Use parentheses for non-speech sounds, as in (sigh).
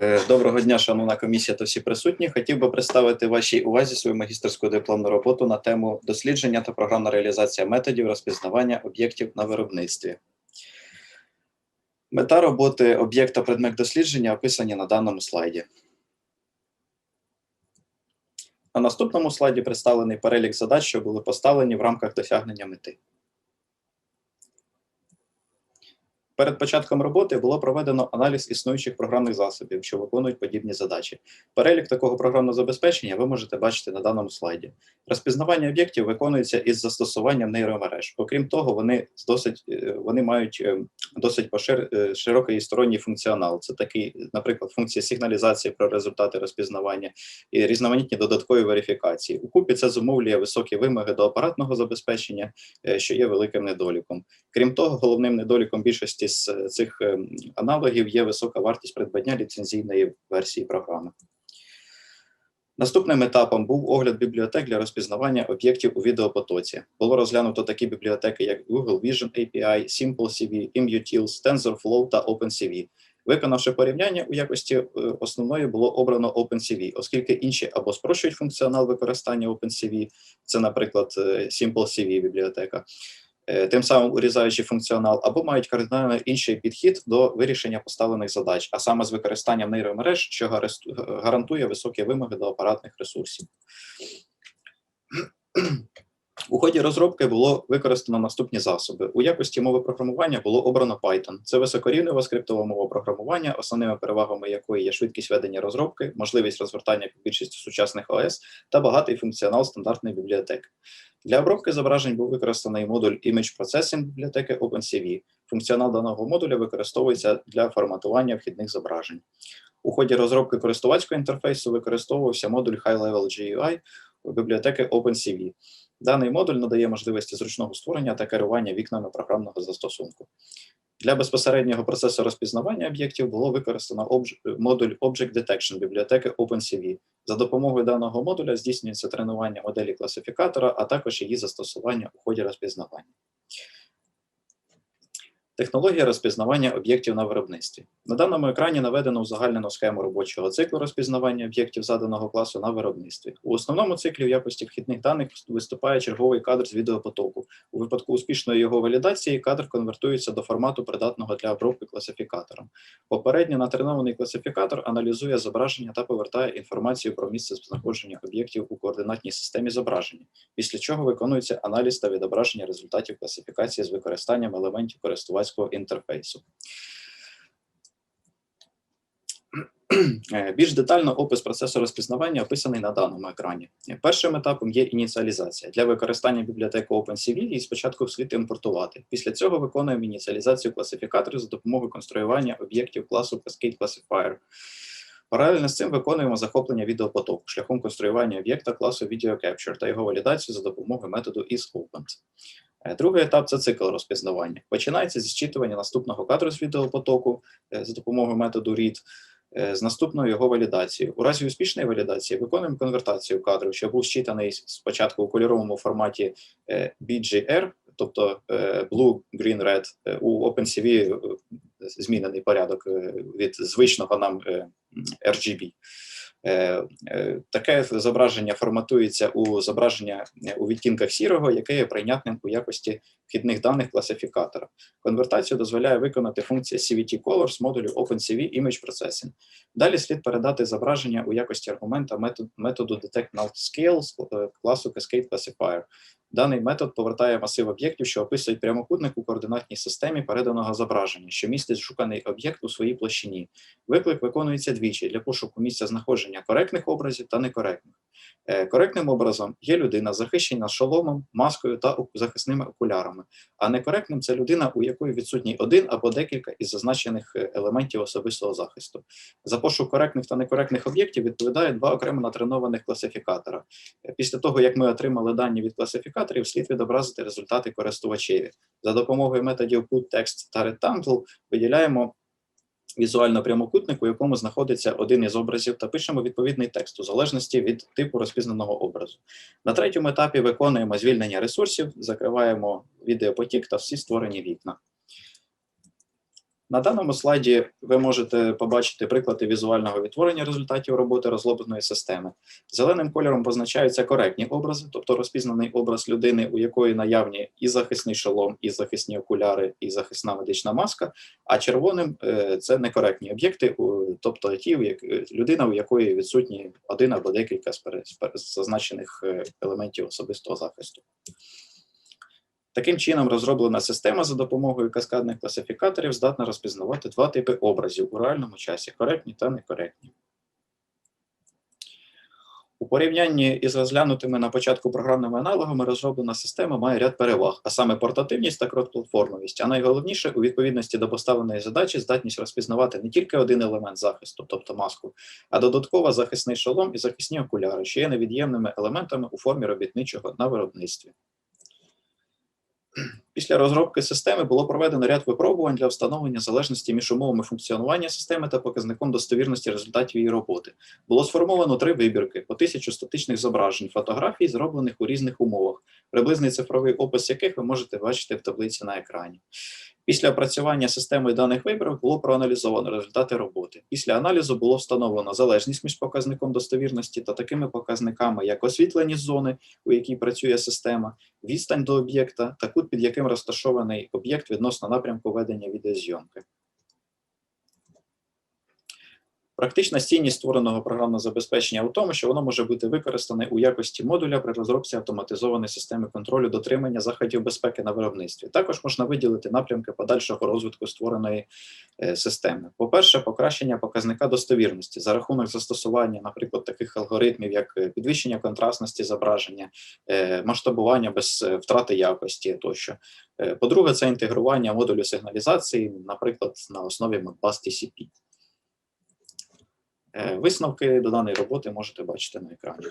Е, Доброго дня, шановна комісія та всі присутні. Хотів би представити вашій увазі свою магістерську дипломну роботу на тему дослідження та програмна реалізація методів розпізнавання об'єктів на виробництві. Мета роботи об'єкта предмет дослідження описані на даному слайді. На наступному слайді представлений перелік задач, що були поставлені в рамках досягнення мети. Перед початком роботи було проведено аналіз існуючих програмних засобів, що виконують подібні задачі. Перелік такого програмного забезпечення ви можете бачити на даному слайді. Розпізнавання об'єктів виконується із застосуванням нейромереж. Окрім того, вони досить е, вони мають е, досить пошир, е, широкий і сторонній функціонал. Це такий, наприклад, функція сигналізації про результати розпізнавання і різноманітні додаткові верифікації. Укупі це зумовлює високі вимоги до апаратного забезпечення, що є великим недоліком. Крім того, головним недоліком більшості з е, цих е, аналогів є висока вартість придбання ліцензійної версії програми. Наступним етапом був огляд бібліотек для розпізнавання об'єктів у відеопотоці. Було розглянуто такі бібліотеки, як Google Vision API, SimpleCV, ImUtils, TensorFlow та OpenCV. Виконавши порівняння у якості е, основної було обрано OpenCV, оскільки інші або спрощують функціонал використання OpenCV, це, наприклад, SimpleCV бібліотека, тим самим урізаючи функціонал, або мають кардинально інший підхід до вирішення поставлених задач, а саме з використанням нейромереж, що гарантує високі вимоги до апаратних ресурсів. У ході розробки було використано наступні засоби. У якості мови програмування було обрано Python. Це високорівнева скриптова мова програмування, основними перевагами якої є швидкість ведення розробки, можливість розгортання як більшості сучасних ОС та багатий функціонал стандартної бібліотеки. Для обробки зображень був використаний модуль Image Processing бібліотеки OpenCV. Функціонал даного модуля використовується для форматування вхідних зображень. У ході розробки користувацького інтерфейсу використовувався модуль High Level GUI бібліотеки OpenCV. Даний модуль надає можливості зручного створення та керування вікнами програмного застосунку. Для безпосереднього процесу розпізнавання об'єктів було використано обж- модуль Object Detection бібліотеки OpenCV. За допомогою даного модуля здійснюється тренування моделі класифікатора, а також її застосування у ході розпізнавання. Технологія розпізнавання об'єктів на виробництві. На даному екрані наведено узагальнену схему робочого циклу розпізнавання об'єктів заданого класу на виробництві. У основному циклі в якості вхідних даних виступає черговий кадр з відеопотоку. У випадку успішної його валідації кадр конвертується до формату, придатного для обробки класифікатором. Попередньо натренований класифікатор аналізує зображення та повертає інформацію про місце знаходження об'єктів у координатній системі зображення, після чого виконується аналіз та відображення результатів класифікації з використанням елементів користувацького інтерфейсу. (clears throat) Е, Більш детально опис процесу розпізнавання описаний на даному екрані. Е, Першим етапом є ініціалізація. Для використання бібліотеки OpenCV її спочатку слід імпортувати. Після цього виконуємо ініціалізацію класифікаторів за допомогою конструювання об'єктів класу Cascade Classifier. Паралельно з цим виконуємо захоплення відеопотоку шляхом конструювання об'єкта класу Video Capture та його валідацію за допомогою методу isOpened. Е, Другий етап це цикл розпізнавання. Починається зі зчитування наступного кадру з відеопотоку е, за допомогою методу read е, з наступною його валідацією. У разі успішної валідації виконуємо конвертацію кадру, що був зчитаний спочатку у кольоровому форматі BGR, тобто Blue, Green, Red. У OpenCV змінений порядок від звичного нам RGB. Е, е, Таке зображення форматується у зображення е, у відтінках сірого, яке є прийнятним у якості вхідних даних класифікатора. Конвертацію дозволяє виконати функція CVT Color з модулю OpenCV Image Processing. Далі слід передати зображення у якості аргумента методу DetectNullScale з класу Cascade Classifier. Даний метод повертає масив об'єктів, що описують прямокутник у координатній системі переданого зображення, що містить шуканий об'єкт у своїй площині. Виклик виконується двічі для пошуку місця знаходження коректних образів та некоректних. Е, Коректним образом є людина, захищена шоломом, маскою та захисними окулярами, а некоректним це людина, у якої відсутній один або декілька із зазначених е, елементів особистого захисту. За пошук коректних та некоректних об'єктів відповідає два окремо натренованих класифікатора. Е, Після того, як ми отримали дані від класифікаторів, слід відобразити результати користувачеві. За допомогою методів putText та rectangle виділяємо візуально прямокутник, у якому знаходиться один із образів, та пишемо відповідний текст у залежності від типу розпізнаного образу. На третьому етапі виконуємо звільнення ресурсів, закриваємо відеопотік та всі створені вікна. На даному слайді ви можете побачити приклади візуального відтворення результатів роботи розлобленої системи. Зеленим кольором позначаються коректні образи, тобто розпізнаний образ людини, у якої наявні і захисний шолом, і захисні окуляри, і захисна медична маска. А червоним е, це некоректні об'єкти, тобто ті, людина, у якої відсутні один або декілька з зазначених е, елементів особистого захисту. Таким чином, розроблена система за допомогою каскадних класифікаторів здатна розпізнавати два типи образів у реальному часі коректні та некоректні. У порівнянні із розглянутими на початку програмними аналогами розроблена система має ряд переваг, а саме портативність та кросплатформовість. А найголовніше у відповідності до поставленої задачі здатність розпізнавати не тільки один елемент захисту, тобто маску, а додатково захисний шолом і захисні окуляри, що є невід'ємними елементами у формі робітничого на виробництві. Після розробки системи було проведено ряд випробувань для встановлення залежності між умовами функціонування системи та показником достовірності результатів її роботи. Було сформовано три вибірки по тисячу статичних зображень фотографій, зроблених у різних умовах, приблизний цифровий опис яких ви можете бачити в таблиці на екрані. Після опрацювання системи даних виборів було проаналізовано результати роботи. Після аналізу було встановлено залежність між показником достовірності та такими показниками, як освітлені зони, у якій працює система, відстань до об'єкта та кут, під яким розташований об'єкт відносно напрямку ведення відеозйомки. Практична стійність створеного програмного забезпечення у тому, що воно може бути використане у якості модуля при розробці автоматизованої системи контролю дотримання заходів безпеки на виробництві. Також можна виділити напрямки подальшого розвитку створеної е, системи. По-перше, покращення показника достовірності за рахунок застосування, наприклад, таких алгоритмів, як е, підвищення контрастності зображення, е, масштабування без втрати якості тощо. По-друге, це інтегрування модулю сигналізації, наприклад, на основі Modbus TCP. Е, Висновки до даної роботи можете бачити на екрані.